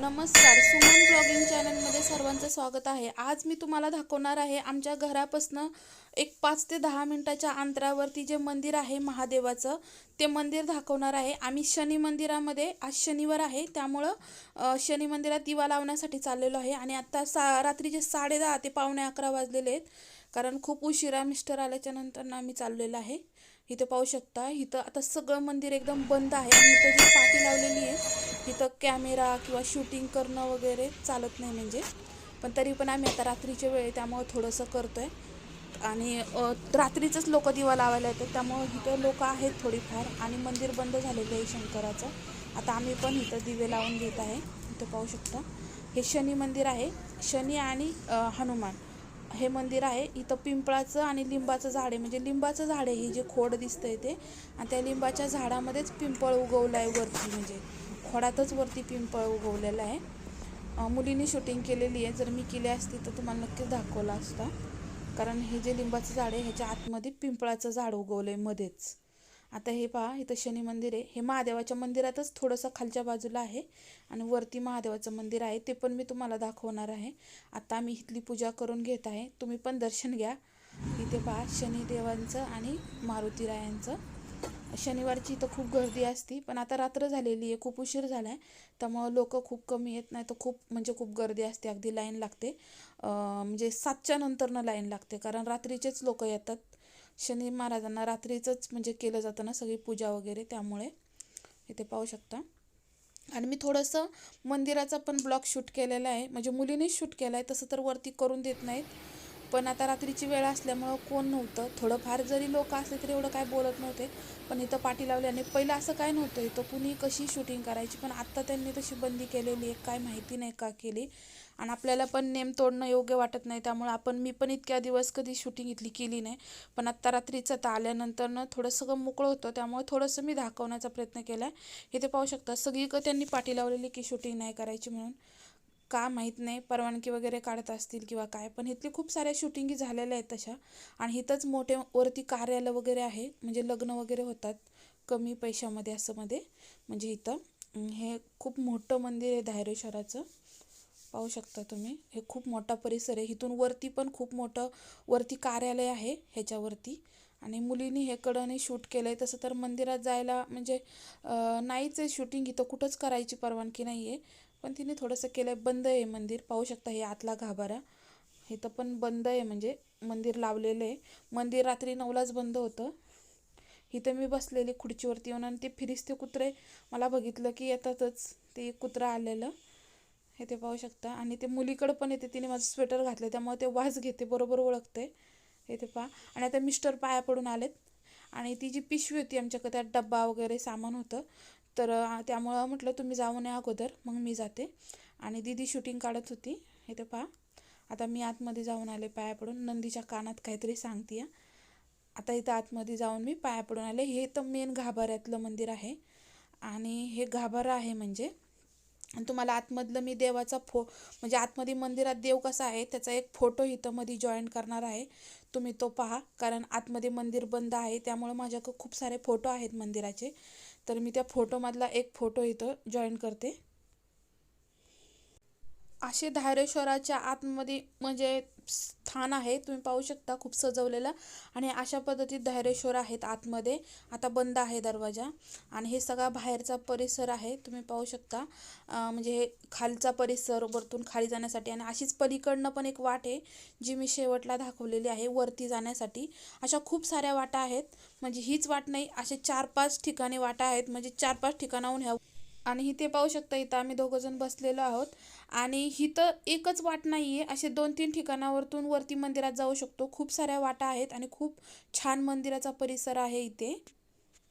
नमस्कार सुमन ब्लॉगिंग चॅनलमध्ये सर्वांचं स्वागत आहे. आज मी तुम्हाला दाखवणार आहे आमच्या घरापासनं एक पाच ते दहा मिनटाच्या अंतरावरती जे मंदिर आहे महादेवाचं ते मंदिर दाखवणार आहे. आम्ही शनी मंदिरामध्ये आज शनिवार आहे त्यामुळं शनी मंदिरात दिवा लावण्यासाठी चाललेलो आहे. आणि आत्ता सा रात्रीचे साडे दहा ते पावणे अकरा वाजलेले आहेत कारण खूप उशिरा मिस्टर आल्याच्यानंतर आम्ही चाललेलो आहे. इथं पाहू शकता इथं आता सगळं मंदिर एकदम बंद आहे. आणि इथं जी पाठी लावलेली आहे तिथं कॅमेरा किंवा शूटिंग करणं वगैरे चालत नाही म्हणजे. पण तरी पण आम्ही आता रात्रीच्या वेळी त्यामुळं थोडंसं करतो आहे आणि रात्रीचंच लोक दिवा लावायला येतात. त्यामुळं इथं लोक आहेत थोडीफार आणि मंदिर बंद झालेलं आहे शंकराचं. आता आम्ही पण इथं दिवे लावून घेत आहे. इथं पाहू शकता. हे शनी मंदिर आहे. शनी आणि हनुमान. हे मंदिर आहे. इथं पिंपळाचं आणि लिंबाचं झाड आहे. म्हणजे लिंबाचं झाड आहे. हे जे खोड दिसतंय ते. आणि त्या लिंबाच्या झाडामध्येच पिंपळ उगवलं आहे वरती म्हणजे. खोडातच वरती पिंपळ उगवलेलं आहे. मुलीने शूटिंग केलेली आहे. जर मी केली असती तर तुम्हाला नक्कीच दाखवला असता. कारण हे जे लिंबाचं झाड आहे ह्याच्या आतमध्ये पिंपळाचं झाड उगवलं आहे मध्येच. आता हे पहा इथं शनी मंदिर आहे. हे महादेवाच्या मंदिरातच थोडंसं खालच्या बाजूला आहे आणि वरती महादेवाचं मंदिर आहे. ते पण मी तुम्हाला दाखवणार आहे. आता आम्ही इथली पूजा करून घेत आहे. तुम्ही पण दर्शन घ्या. इथे पहा शनिदेवांचं आणि मारुतीरायांचं. शनिवारची तर खूप गर्दी असती पण आता रात्र झालेली आहे खूप उशीर झाला आहे त्यामुळं लोक खूप कमी येत नाही तर खूप म्हणजे खूप गर्दी असते अगदी लाईन लागते. म्हणजे सातच्या नंतरनं लाईन लागते कारण रात्रीचेच लोक येतात. शनी महाराजांना रात्रीचंच म्हणजे केलं जातं ना सगळी पूजा वगैरे त्यामुळे इथे पाहू शकता. आणि मी थोडंसं मंदिराचा पण ब्लॉग शूट केलेला आहे. म्हणजे मुलीनेच शूट केला आहे तसं तर वरती करून देत नाहीत. पण आता रात्रीची वेळ असल्यामुळं कोण नव्हतं. थोडंफार जरी लोक असले तरी एवढं काय बोलत नव्हते. पण इथं पाठी लावली आणि पहिलं असं काय नव्हतं. इथं कुणी कशी शूटिंग करायची? पण आत्ता त्यांनी तशी बंदी केलेली आहे. काय माहिती नाही का केली. आणि आपल्याला पण नेम तोडणं योग्य वाटत नाही. त्यामुळे आपण मी पण इतक्या दिवस कधी शूटिंग इथली केली नाही. पण आत्ता रात्रीचं तर आल्यानंतरनं थोडं सगळं मोकळं होतं. त्यामुळे थोडंसं मी दाखवण्याचा प्रयत्न केला आहे इथे पाहू शकता. सगळीकडं त्यांनी पाठी लावलेली की शूटिंग नाही करायची म्हणून. का माहीत नाही परवानगी वगैरे काढत असतील किंवा काय. पण इथली खूप साऱ्या शूटिंगी झालेल्या आहेत तशा. आणि इथंच मोठे वरती कार्यालय वगैरे आहे. म्हणजे लग्न वगैरे होतात कमी पैशामध्ये असं मध्ये. म्हणजे इथं. हे खूप मोठं मंदिर आहे धायरेश्वराचं. पाहू शकता तुम्ही. हे खूप मोठा परिसर आहे. इथून वरती पण खूप मोठं वरती कार्यालय आहे ह्याच्यावरती. आणि मुलींनी हे कडने शूट केलं आहे तसं तर मंदिरात जायला म्हणजे नाहीच आहे शूटिंग. इथं कुठंच करायची परवानगी नाही आहे पण तिने थोडंसं केलं आहे बंद आहे मंदिर पाहू शकता हे आतला गाभारा इथं पण बंद आहे म्हणजे मंदिर लावलेलं आहे. मंदिर रात्री नऊलाच बंद होतं. इथं मी बसलेली खुर्चीवरती येऊन आणि ते फिरिस्ते कुत्रे मला बघितलं की येतातच ते कुत्रं कुत्रा आलेलं. हे ते पाहू शकता. आणि ते मुलीकडं पण येते तिने माझं स्वेटर घातलं त्यामुळे ते वास घेते बरोबर ओळखते. हे ते पहा. आणि आता मिस्टर पाया पडून आलेत. आणि ती जी पिशवी होती आमच्याकडे त्यात डब्बा वगैरे सामान होतं. तर त्यामुळं म्हटलं तुम्ही जाऊन या अगोदर मग मी जाते. आणि दीदी शूटिंग काढत होती. हे ते पहा. आता मी आतमध्ये जाऊन आले पाया पडून. नंदीच्या कानात काहीतरी सांगते आता इथं आतमध्ये जाऊन मी पाया पडून आले. हे तर मेन गाभाऱ्यातलं मंदिर आहे. आणि हे गाभारा आहे म्हणजे आणि तुम्हाला आतमधलं मी देवाचा फो म्हणजे आतमध्ये मंदिरात देव कसा आहे त्याचा एक फोटो इथं मध्ये जॉईन करणार आहे. तुम्ही तो पहा. कारण आतमध्ये मंदिर बंद आहे. त्यामुळे माझ्याकडे खूप सारे फोटो आहेत मंदिराचे. तर मी त्या फोटोमधला एक फोटो इथं जॉईन करते. असे धायरेश्वराच्या आतमध्ये म्हणजे स्थान आहे. तुम्ही पाहू शकता खूप सजवलेलं. आणि अशा पद्धतीत धारेश्वर आहेत आतमध्ये. आता बंद आहे दरवाजा. आणि हे सगळा बाहेरचा परिसर आहे. तुम्ही पाहू शकता. म्हणजे हे खालचा परिसर वरतून खाली जाण्यासाठी आणि अशीच पलीकडनं पण एक वाट आहे जी मी शेवटला दाखवलेली आहे वरती जाण्यासाठी. अशा खूप साऱ्या वाटा आहेत. म्हणजे हीच वाट नाही असे चार पाच ठिकाणी वाटा आहेत. म्हणजे चार पाच ठिकाणाहून ह्या आणि इथे पाहू शकता इथं आम्ही दोघंजण बसलेलो आहोत. आणि इथं एकच वाट नाही आहे असे दोन तीन ठिकाणावरतून वरती मंदिरात जाऊ शकतो. खूप साऱ्या वाटा आहेत आणि खूप छान मंदिराचा परिसर आहे इथे.